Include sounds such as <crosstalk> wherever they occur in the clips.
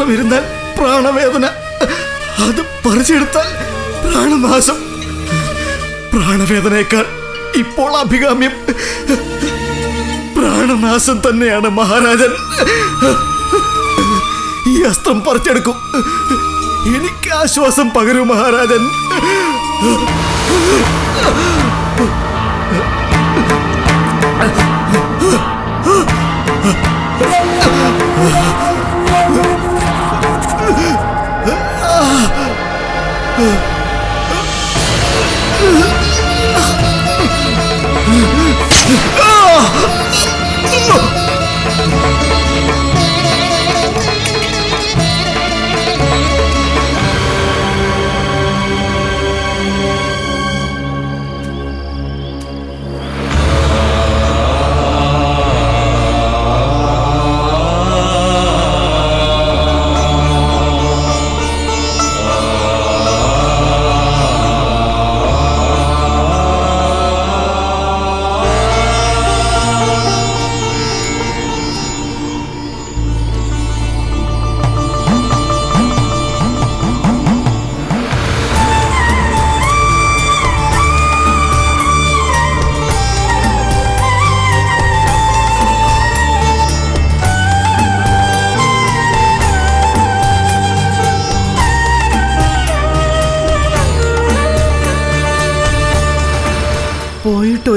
മാത്രം ഇരുന്നാൽ പ്രാണവേദന. അത് പറിച്ചെടുത്താൽ പ്രാണനാശം. പ്രാണവേദനയേക്കാൾ ഇപ്പോൾ അഭികാമ്യം. പ്രാണനാശം തന്നെയാണ് മഹാരാജൻ. ഈ അസ്ത്രം പറിച്ചെടുക്കും. എനിക്ക് ആശ്വാസം പകരൂ മഹാരാജൻ.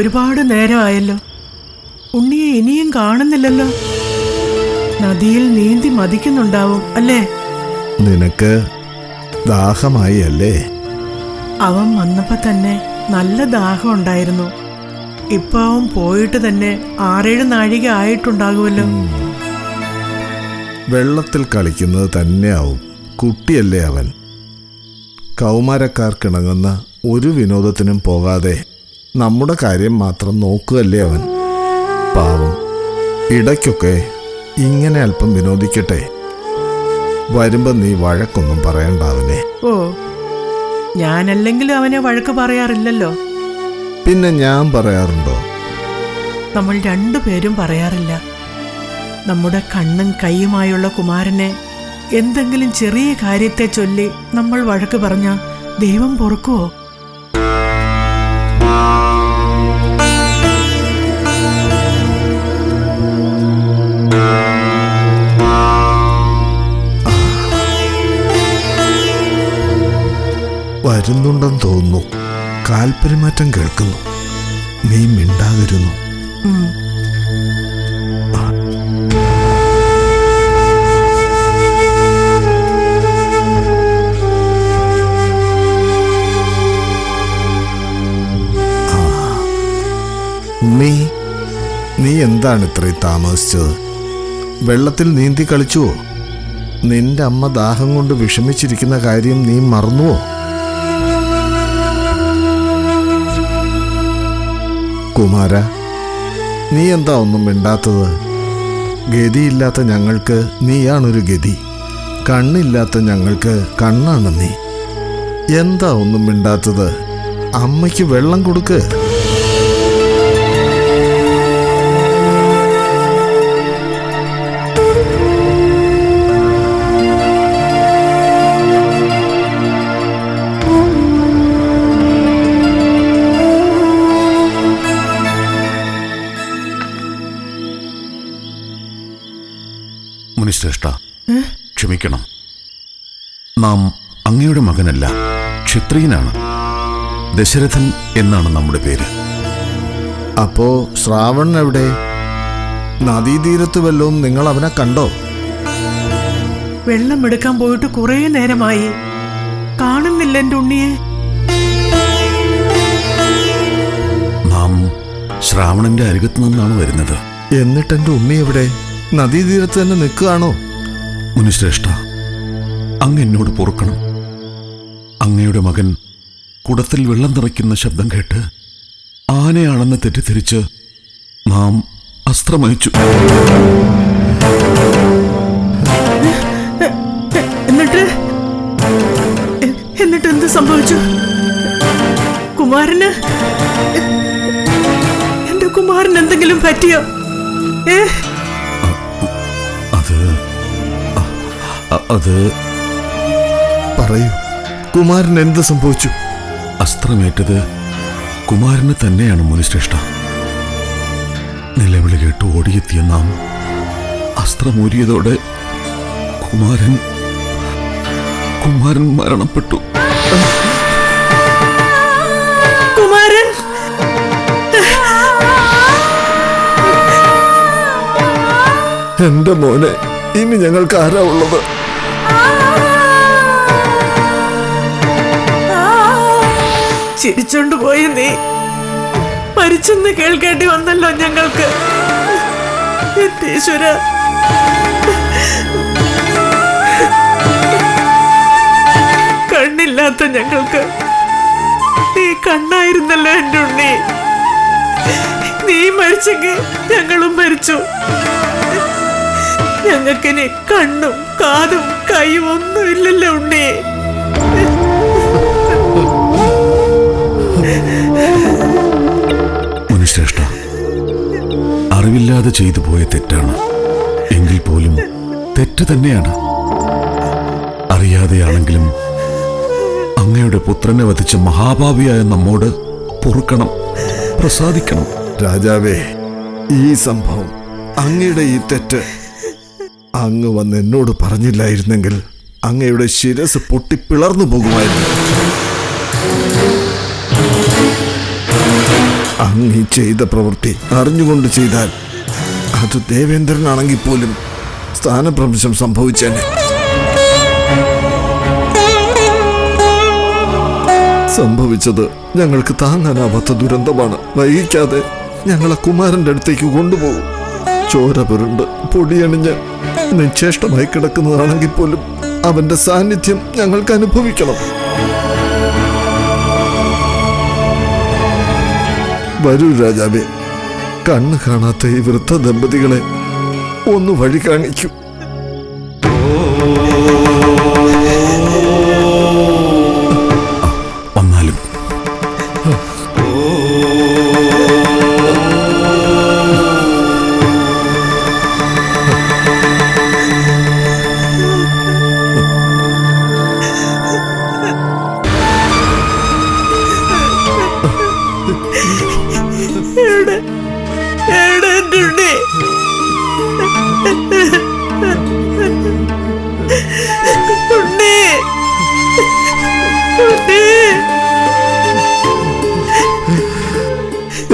ഒരുപാട് നേരമായല്ലോ. ഉണ്ണിയെ ഇനിയും കാണുന്നില്ലല്ലോ. നദിയിൽ നീന്തി മതിക്കുന്നുണ്ടാവും അല്ലേ? നിനക്ക് ദാഹമായി അല്ലേ? അവൻ വന്നപ്പോ തന്നെ നല്ല ദാഹം ഉണ്ടായിരുന്നു. ഇപ്പൊ അവൻ പോയിട്ട് തന്നെ ആറേഴ് നാഴിക ആയിട്ടുണ്ടാകുമല്ലോ. വെള്ളത്തിൽ കളിക്കുന്നത് തന്നെയാവും. കുട്ടിയല്ലേ അവൻ. കൗമാരക്കാർക്കിണങ്ങുന്ന ഒരു വിനോദത്തിനും പോകാതെ നമ്മുടെ കാര്യം മാത്രം നോക്കുകയല്ലേ അവൻ? പാവം. ഇടയ്ക്കൊക്കെ ഇങ്ങനെ അല്പം വിനോദിക്കട്ടെ. വരുമ്പോ നീ വഴക്കൊന്നും പറയണ്ട അവനെ. ഓ ഞാനല്ലെങ്കിലും അവനെ വഴക്ക് പറയാറില്ലല്ലോ. പിന്നെ ഞാൻ പറയാറുണ്ടോ? നമ്മൾ രണ്ടുപേരും പറയാറില്ല. നമ്മുടെ കണ്ണും കൈയുമായുള്ള കുമാരനെ എന്തെങ്കിലും ചെറിയ കാര്യത്തെ ചൊല്ലി നമ്മൾ വഴക്ക് പറഞ്ഞ ദൈവം പൊറുക്കുവോ? വരുന്നുണ്ടെന്ന് തോന്നുന്നു. കാൽപരിമാറ്റം കേൾക്കുന്നു. നീ മിണ്ടാതിരുന്നു. നീ നീ എന്താണ് ഇത്രയും താമസിച്ചത്? വെള്ളത്തിൽ നീന്തി കളിച്ചുവോ? നിന്റെ അമ്മ ദാഹം കൊണ്ട് വിഷമിച്ചിരിക്കുന്ന കാര്യം നീ മറന്നുവോ? കുമാര നീ എന്താ ഒന്നും മിണ്ടാത്തത്? ഗതിയില്ലാത്ത ഞങ്ങൾക്ക് നീയാണൊരു ഗതി. കണ്ണില്ലാത്ത ഞങ്ങൾക്ക് കണ്ണാണ് നീ. എന്താ ഒന്നും മിണ്ടാത്തത്? അമ്മയ്ക്ക് വെള്ളം കൊടുക്ക്. ക്ഷമിക്കണം നാം അങ്ങയുടെ മകനല്ല ക്ഷത്രിയനാണ്. ദശരഥൻ എന്നാണ് നമ്മുടെ പേര്. അപ്പോ ശ്രാവൺ എവിടെ? നദീതീരത്ത് വല്ലതും നിങ്ങൾ അവനെ കണ്ടോ? വെള്ളം എടുക്കാൻ പോയിട്ട് കുറേ നേരമായി. കാണുന്നില്ല എന്റെ ഉണ്ണിയെ. നാം ശ്രാവണന്റെ അരികത്ത് നിന്നാണ് വരുന്നത്. എന്നിട്ട് എന്റെ ഉണ്ണി എവിടെ? നദീതീരത്ത് തന്നെ നിൽക്കുകയാണോ? മുനിശ്രേഷ്ഠ അങ്ങ് എന്നോട് പൊറുക്കണം. അങ്ങയുടെ മകൻ കുടത്തിൽ വെള്ളം നിറയ്ക്കുന്ന ശബ്ദം കേട്ട് ആനയാണെന്ന് തെറ്റിദ്ധരിച്ച് നാം അസ്ത്രമയച്ചു. എന്നിട്ട്? എന്നിട്ട് എന്ത് സംഭവിച്ചു? കുമാരന്? എന്റെ കുമാരൻ എന്തെങ്കിലും പറ്റിയോ? ഏ? അത് പറയൂ. കുമാരൻ എന്ത് സംഭവിച്ചു? അസ്ത്രമേറ്റത് കുമാരന് തന്നെയാണ് മുനിശ്രേഷ്ഠ. നിലവിളി കേട്ട് ഓടിയെത്തിയ നാം അസ്ത്രമൂരിയതോടെ കുമാരൻ കുമാരൻ മരണപ്പെട്ടു. കുമാരൻ! എന്റെ മോനെ ഇനി ഞങ്ങൾക്ക് ആരാ ഉള്ളത്? ചിരിച്ചോണ്ട് പോയി നീ. മരിച്ചെന്ന് കേൾക്കേണ്ടി വന്നല്ലോ ഞങ്ങൾക്ക്. കണ്ണില്ലാത്ത ഞങ്ങൾക്ക്. നീ കണ്ണായിരുന്നല്ലോ എന്റെ ഉണ്ണി. നീ മരിച്ചെങ്കിൽ ഞങ്ങളും മരിച്ചു. ഞങ്ങൾക്കിനി കണ്ണും കാതും കൈയും ഒന്നുമില്ലല്ലോ ഉണ്ണി. അറിവില്ലാതെ ചെയ്തു പോയ തെറ്റാണ്. എങ്കിൽ പോലും തെറ്റ് തന്നെയാണ്. അറിയാതെയാണെങ്കിലും അങ്ങയുടെ പുത്രനെ വധിച്ച മഹാഭാവിയായ നമ്മോട് പൊറുക്കണം പ്രസാദിക്കണം. രാജാവേ ഈ സംഭവം അങ്ങയുടെ ഈ തെറ്റ് അങ്ങ് വന്ന് എന്നോട് പറഞ്ഞില്ലായിരുന്നെങ്കിൽ അങ്ങയുടെ ശിരസ് പൊട്ടിപ്പിളർന്നു പോകുമായിരുന്നു. അങ്ങ് ചെയ്ത പ്രവൃത്തി അറിഞ്ഞുകൊണ്ട് ചെയ്താൽ അത് ദേവേന്ദ്രനാണെങ്കിൽ പോലും സ്ഥാനപ്രംശം സംഭവിച്ചേനെ. സംഭവിച്ചത് ഞങ്ങൾക്ക് താങ്ങാനാവാത്ത ദുരന്തമാണ്. വൈകിക്കാതെ ഞങ്ങളെ കുമാരന്റെ അടുത്തേക്ക് കൊണ്ടുപോകും. ചോര പുരുണ്ട് പൊടിയണിഞ്ഞ് നിശ്ചേഷ്ടമായി കിടക്കുന്നതാണെങ്കിൽ പോലും അവന്റെ സാന്നിധ്യം ഞങ്ങൾക്ക് അനുഭവിക്കണം. വരൂ രാജാവേ. കണ്ണ് കാണാത്ത ഈ വൃദ്ധ ദമ്പതികളെ ഒന്ന് വഴി കാണിക്കൂ.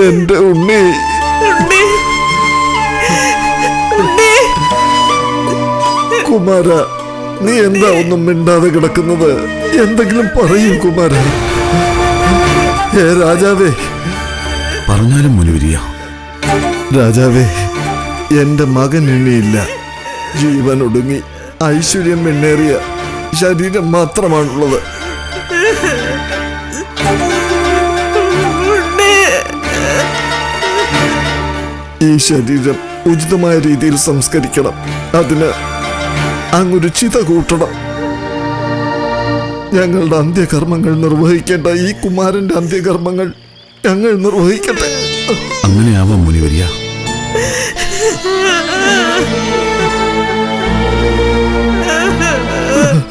എന്റെ ഉണ്ണി. ഉണ്ണി. ഉണ്ണി. കുമാര നീ എന്താ ഒന്നും മിണ്ടാതെ കിടക്കുന്നത്? എന്തെങ്കിലും പറയൂ കുമാര. ഏ രാജാവേ. പറഞ്ഞാലും മുനുവരിയ രാജാവേ എന്റെ മകൻ എണ്ണിയില്ല ജീവൻ ഒടുങ്ങി. ഐശ്വര്യം എണ്ണേറിയ ശരീരം മാത്രമാണുള്ളത്. ഈ ശരീരം ഉചിതമായ രീതിയിൽ സംസ്കരിക്കണം. അതിന് അങ്ങൊരു ചിത കൂട്ടണം. ഞങ്ങളുടെ അന്ത്യകർമ്മങ്ങൾ നിർവഹിക്കേണ്ട ഈ കുമാരന്റെ അന്ത്യകർമ്മങ്ങൾ ഞങ്ങൾ നിർവഹിക്കട്ടെ. അങ്ങനെയാവാം മുനിവര്യ.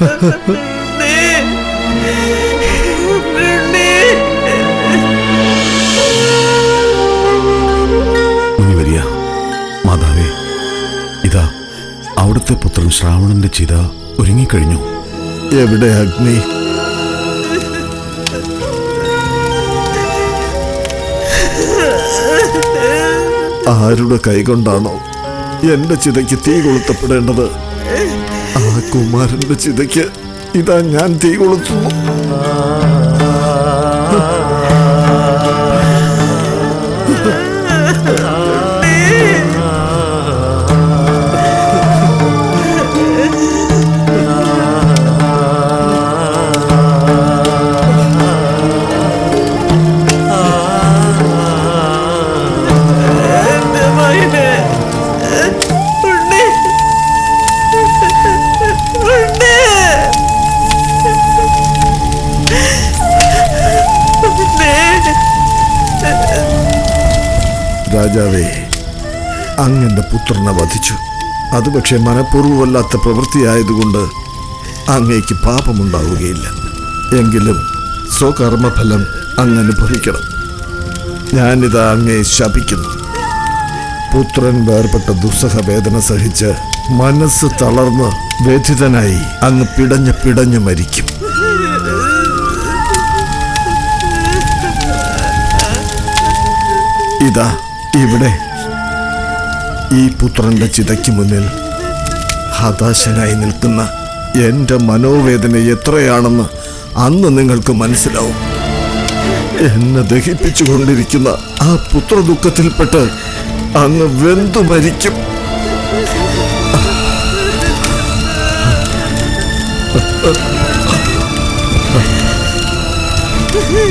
Ha <laughs> ha ഉണ്ണി അവിടുത്തെ പുത്രൻ ശ്രാവണന്റെ ചിത ഒരുങ്ങിക്കഴിഞ്ഞു. എവിടെ അഗ്നി? ആരുടെ കൈകൊണ്ടാണോ എന്റെ ചിതയ്ക്ക് തീ കൊളുത്തപ്പെടേണ്ടത്? ആ കുമാരന്റെ ചിതയ്ക്ക് ഇതാ ഞാൻ തീ കൊളുത്തുന്നു. പുത്രനെ വധിച്ചു. അത് പക്ഷേ മനഃപൂർവമല്ലാത്ത പ്രവൃത്തിയായതുകൊണ്ട് അങ്ങേക്ക് പാപമുണ്ടാവുകയില്ല. എങ്കിലും സ്വകർമ്മഫലം അങ്ങ് അനുഭവിക്കണം ഞാനിത് അങ്ങേ ശപിക്കുന്നു. പുത്രൻ വേർപെട്ട ദുസ്സഹ വേദന സഹിച്ച് മനസ്സ് തളർന്ന് വ്യഥിതനായി അങ്ങ് പിടഞ്ഞ് പിടഞ്ഞു മരിക്കും. ഇതാ ഇവിടെ ഈ പുത്രന്റെ ചിതയ്ക്ക് മുന്നിൽ ഹതാശനായി നിൽക്കുന്ന എന്റെ മനോവേദന എത്രയാണെന്ന് അന്ന് നിങ്ങൾക്ക് മനസ്സിലാവും. എന്നെ ദഹിപ്പിച്ചുകൊണ്ടിരിക്കുന്ന ആ പുത്രദുഃഖത്തിൽപ്പെട്ട് അങ്ങ് വെന്തു മരിക്കും. ഉണ്ണി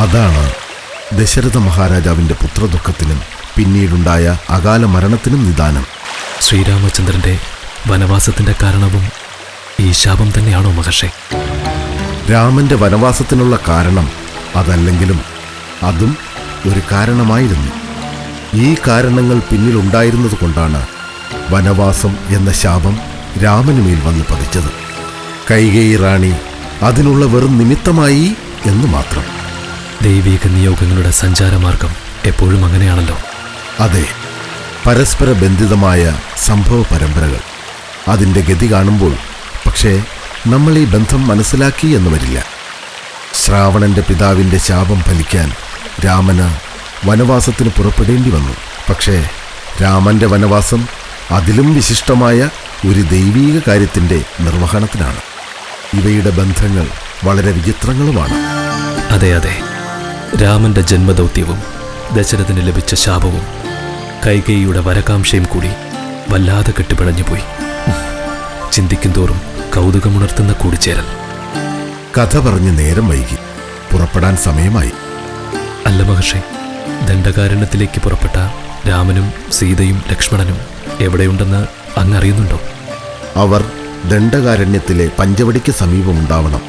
അതാണ് ദശരഥ മഹാരാജാവിന്റെ പുത്രദുഃഖത്തിനും പിന്നീടുണ്ടായ അകാല മരണത്തിനും നിദാനം. ശ്രീരാമചന്ദ്രന്റെ വനവാസത്തിന്റെ കാരണവും ഈ ശാപം തന്നെയാണോ മഹർഷെ? രാമന്റെ വനവാസത്തിനുള്ള കാരണം അതല്ലെങ്കിലും അതും ഒരു കാരണമായിരുന്നു. ഈ കാരണങ്ങൾ പിന്നിലുണ്ടായിരുന്നത് കൊണ്ടാണ് വനവാസം എന്ന ശാപം രാമനുമേൽ വന്ന് പതിച്ചത്. കൈകേയി റാണി അതിനുള്ള വെറും നിമിത്തമായി എന്ന് മാത്രം. ദൈവീക നിയോഗങ്ങളുടെ സഞ്ചാരമാർഗം എപ്പോഴും അങ്ങനെയാണല്ലോ. അതെ പരസ്പര ബന്ധിതമായ സംഭവ പരമ്പരകൾ. അതിന്റെ ഗതി കാണുമ്പോൾ പക്ഷേ നമ്മൾ ഈ ബന്ധം മനസ്സിലാക്കി എന്ന് വരില്ല. ശ്രാവണന്റെ പിതാവിന്റെ ശാപം ഫലിക്കാൻ രാമന് വനവാസത്തിന് പുറപ്പെടേണ്ടി വന്നു. പക്ഷേ രാമന്റെ വനവാസം അതിലും വിശിഷ്ടമായ ഒരു ദൈവീക കാര്യത്തിന്റെ നിർവഹണത്തിനാണ്. ഇവയുടെ ബന്ധങ്ങൾ വളരെ വിചിത്രങ്ങളുമാണ്. അതെ അതെ. രാമന്റെ ജന്മദൗത്യവും ദശരഥന് ലഭിച്ച ശാപവും കൈകേയിയുടെ വരകാംക്ഷയും കൂടി വല്ലാതെ കെട്ടിപ്പിണഞ്ഞുപോയി ചിന്തിക്കും തോറും കൗതുകമുണർത്തുന്ന കൂടിച്ചേരൽ. കഥ പറഞ്ഞ് നേരം വൈകി. പുറപ്പെടാൻ സമയമായി. അല്ല മഹർഷി ദണ്ഡകാരണ്യത്തിലേക്ക് പുറപ്പെട്ട രാമനും സീതയും ലക്ഷ്മണനും എവിടെയുണ്ടെന്ന് അങ്ങ് അറിയുന്നുണ്ടോ അവർ ദണ്ഡകാരണ്യത്തിലെ പഞ്ചവടിക്ക് സമീപമുണ്ടാവണം.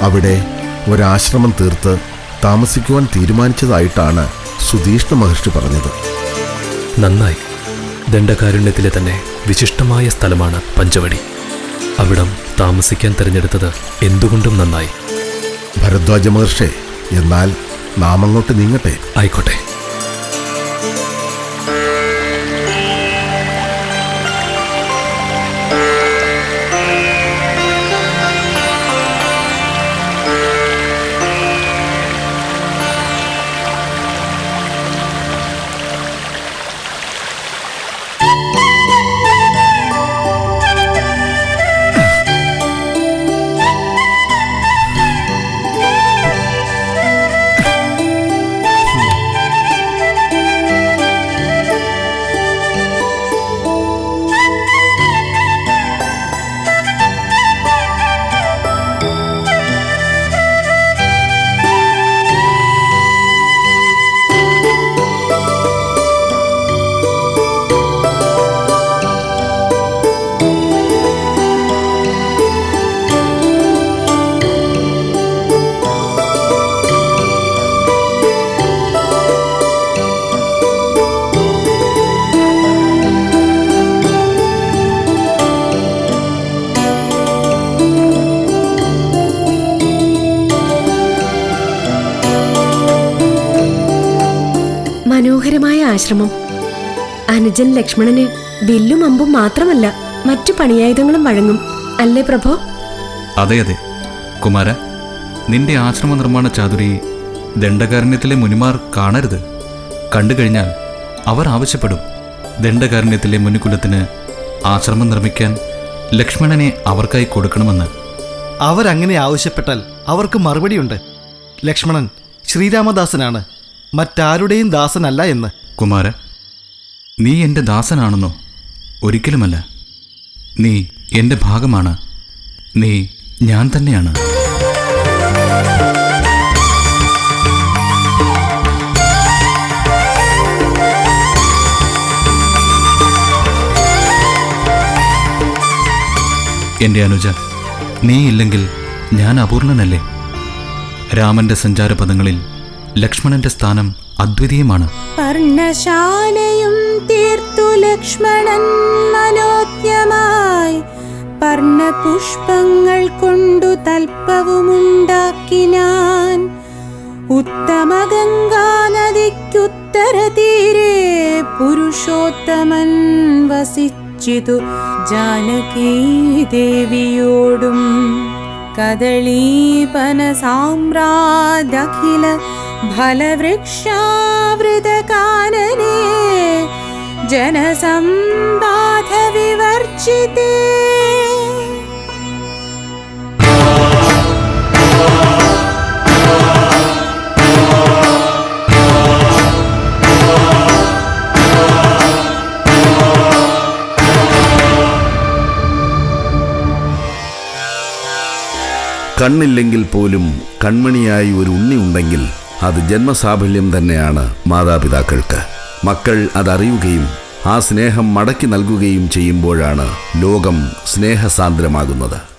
അവിടെ ഒരാശ്രമം തീർത്ത് താമസിക്കുവാൻ തീരുമാനിച്ചതായിട്ടാണ് സുധീഷ്ണ മഹർഷി പറഞ്ഞത്. നന്നായി. ദണ്ഡകാരുണ്യത്തിലെ തന്നെ വിശിഷ്ടമായ സ്ഥലമാണ് പഞ്ചവടി. അവിടം താമസിക്കാൻ തിരഞ്ഞെടുത്തത് എന്തുകൊണ്ടും നന്നായി. ഭരദ്വാജ മഹർഷെ എന്നാൽ നാം അങ്ങോട്ട് നീങ്ങട്ടെ. ആയിക്കോട്ടെ. ആശ്രമം അനുജൻ ലക്ഷ്മണന് വില്ലും അമ്പും മാത്രമല്ല മറ്റു പണിയായുധങ്ങളും വഴങ്ങും. അല്ലേ പ്രഭോ? അതെ അതെ. കുമാര നിന്റെ ആശ്രമ നിർമ്മാണ ചാതുരി ദണ്ഡകാരണ്യത്തിലെ മുനിമാർ കാണരുത്. കണ്ടു കഴിഞ്ഞാൽ അവർ ആവശ്യപ്പെടും. ദണ്ഡകാരണ്യത്തിലെ മുനികുലത്തിന് ആശ്രമം നിർമ്മിക്കാൻ ലക്ഷ്മണനെ അവർക്കായി കൊടുക്കണമെന്ന്. അവരങ്ങനെ ആവശ്യപ്പെട്ടാൽ അവർക്ക് മറുപടിയുണ്ട്. ലക്ഷ്മണൻ ശ്രീരാമദാസനാണ്. മറ്റാരുടെയും ദാസനല്ല എന്ന്. കുമാര നീ എന്റെ ദാസനാണെന്നോ? ഒരിക്കലുമല്ല. നീ എന്റെ ഭാഗമാണ്. നീ ഞാൻ തന്നെയാണ്. എന്റെ അനുജ നീ ഇല്ലെങ്കിൽ ഞാൻ അപൂർണനല്ലേ? രാമന്റെ സഞ്ചാരപദങ്ങളിൽ ലക്ഷ്മണന്റെ സ്ഥാനം അദ്വിതീയമാണ്. പർണശാലയും തീർത്തു ലക്ഷ്മണൻ മനോജ്ഞമായി. പർണപുഷ്പങ്ങൾ കൊണ്ടു തൽപ്പവുമുണ്ടാക്കിനാൻ ഉത്തമ ഗംഗാ നദിക്കുത്തര തീരെ പുരുഷോത്തമൻ വസിച്ചിതു ജാനകീ ദേവിയോടും. കദളീപന സാമ്രാദഖില ഫലവൃക്ഷാവൃതകാനനെ ജനസംബാധ വിവർജിത കണ്ണില്ലെങ്കിൽ പോലും കൺമണിയായി ഒരു ഉണ്ണി ഉണ്ടെങ്കിൽ അത് ജന്മസാഫല്യം തന്നെയാണ് മാതാപിതാക്കൾക്ക്. മക്കൾ അതറിയുകയും ആ സ്നേഹം മടക്കി നൽകുകയും ചെയ്യുമ്പോഴാണ് ലോകം സ്നേഹസാന്ദ്രമാകുന്നത്.